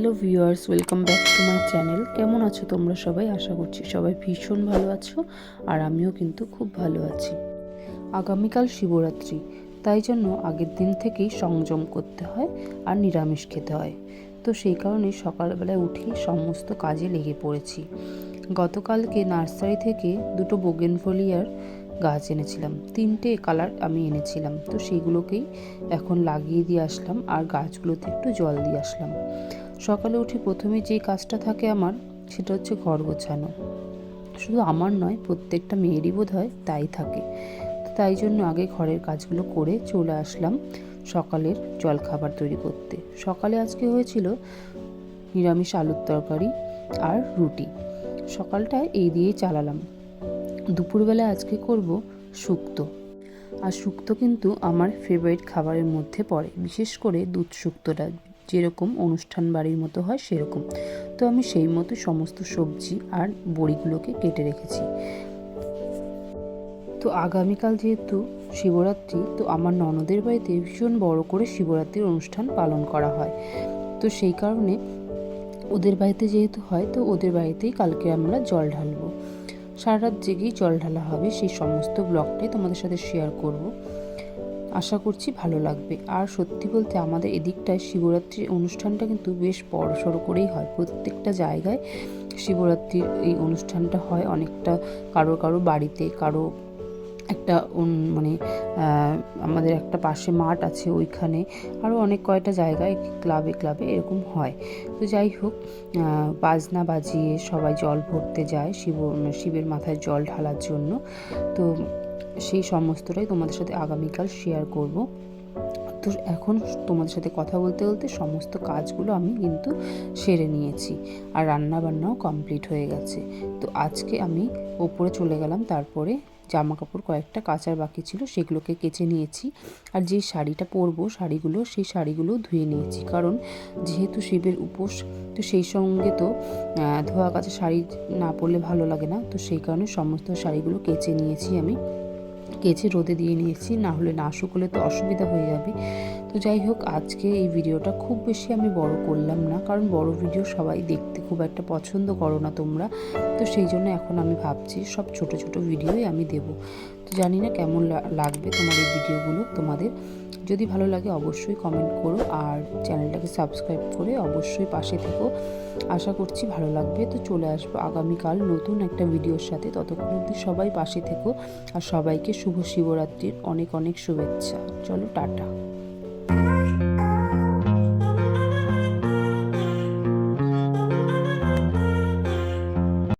Hello viewers, welcome back to my channel. কেমন আছো তোমরা সবাই? আশা করছি সবাই ভীষণ ভালো আছো আর আমিও কিন্তু খুব ভালো আছি। আগামীকাল শিবরাত্রি, তাই জন্য আগের দিন থেকেই সংযম করতে হয় আর নিরামিষ খেতে হয়। তো সেই কারণে সকালবেলায় উঠেই সমস্ত কাজে লেগে পড়েছি। গতকালকে নার্সারি থেকে দুটো বোগেনভলিয়ার গাছ এনেছিলাম। তিনটে কালার আমি এনেছিলাম। তো সেইগুলোকেই এখন লাগিয়ে দিয়ে আসলাম আর গাছগুলোতে একটু জল দিয়ে আসলাম। সকালে উঠে প্রথমে যে কাজটা থাকে আমার, সেটা হচ্ছে ঘর গোছানো। শুধু আমার নয়, প্রত্যেকটা মেয়েরই বোধ হয় তাই থাকে। তাই জন্য আগে ঘরের কাজগুলো করে চলে আসলাম সকালের জলখাবার তৈরি করতে। সকালে আজকে হয়েছিল নিরামিষ আলুর তরকারি আর রুটি। সকালটা এই দিয়েই চালালাম। দুপুরবেলা আজকে করব শুক্তো। আর শুক্তো কিন্তু আমার ফেভারিট খাবারের মধ্যে পড়ে, বিশেষ করে দুধ শুক্তোটা। যেরকম অনুষ্ঠান বাড়ির মতো হয় সেরকম। তো আমি সেই মতো সমস্ত সবজি আর বড়িগুলোকে কেটে রেখেছি। তো আগামীকাল যেহেতু শিবরাত্রি, তো আমার ননদের বাড়িতে ভীষণ বড় করে শিবরাত্রির অনুষ্ঠান পালন করা হয়। তো সেই কারণে ওদের বাড়িতে যেহেতু হয়, তো ওদের বাড়িতেই কালকে আমরা জল ঢালবো। সারা রাত জেগেই জল ঢালা হবে, সেই সমস্ত ব্লগটাই তোমাদের সাথে শেয়ার করব। আশা করছি ভালো লাগবে। আর সত্যি বলতে আমাদের এদিকটায় শিবরাত্রির অনুষ্ঠানটা কিন্তু বেশ বড় সড়ো করেই হয়। প্রত্যেকটা জায়গায় শিবরাত্রির এই অনুষ্ঠানটা হয়। অনেকটা কারও কারও বাড়িতে, কারও একটা মানে আমাদের একটা পাশে মাঠ আছে ওইখানে, আরও অনেক কয়টা জায়গায় ক্লাবে ক্লাবে এরকম হয়। তো যাই হোক বাজনা বাজিয়ে সবাই জল ভরতে যায় শিব, শিবের মাথায় জল ঢালার জন্য। তো সেই সমস্তটাই তোমাদের সাথে আগামীকাল শেয়ার করব। তো এখন তোমাদের সাথে কথা বলতে বলতে সমস্ত কাজগুলো আমি কিন্তু সেরে নিয়েছি, আর রান্না বান্নাও কমপ্লিট হয়ে গেছে। তো আজকে আমি ওপরে চলে গেলাম, তারপরে জামা কাপড় কয়েকটা কাচার বাকি ছিল, সেগুলোকে কেচে নিয়েছি। আর যে শাড়িটা পরবো শাড়িগুলো, সেই শাড়িগুলো ধুয়ে নিয়েছি। কারণ যেহেতু শিবের উপোস, তো সেই সঙ্গে তো ধোয়া কাচা শাড়ি না পরলে ভালো লাগে না। তো সেই কারণে সমস্ত শাড়িগুলো কেচে নিয়েছি আমি। কেচে রোদে দিয়ে নিয়েছি না হলে না শুকলে তো অসুবিধা হয়ে যাবে। তো যাই হোক, আজকে এই ভিডিওটা খুব বেশি আমি বড় করলাম না, কারণ বড় ভিডিও সবাই দেখতে খুব একটা পছন্দ করো না তোমরা। তো সেই জন্য এখন আমি ভাবছি সব ছোট ছোট ভিডিওই আমি দেব। তো জানি না কেমন লাগবে তোমার এই ভিডিওগুলো তোমাদের। যদি ভালো লাগে অবশ্যই কমেন্ট করো আর চ্যানেলটাকে সাবস্ক্রাইব করে অবশ্যই পাশে থেকো। আশা করছি ভালো লাগবে। তো চলে আসব আগামীকাল নতুন একটা ভিডিওর সাথে। ততক্ষণ অবধি সবাই পাশে থেকো। আর সবাইকে শুভ শিবরাত্রির অনেক অনেক শুভেচ্ছা। চলো, টাটা।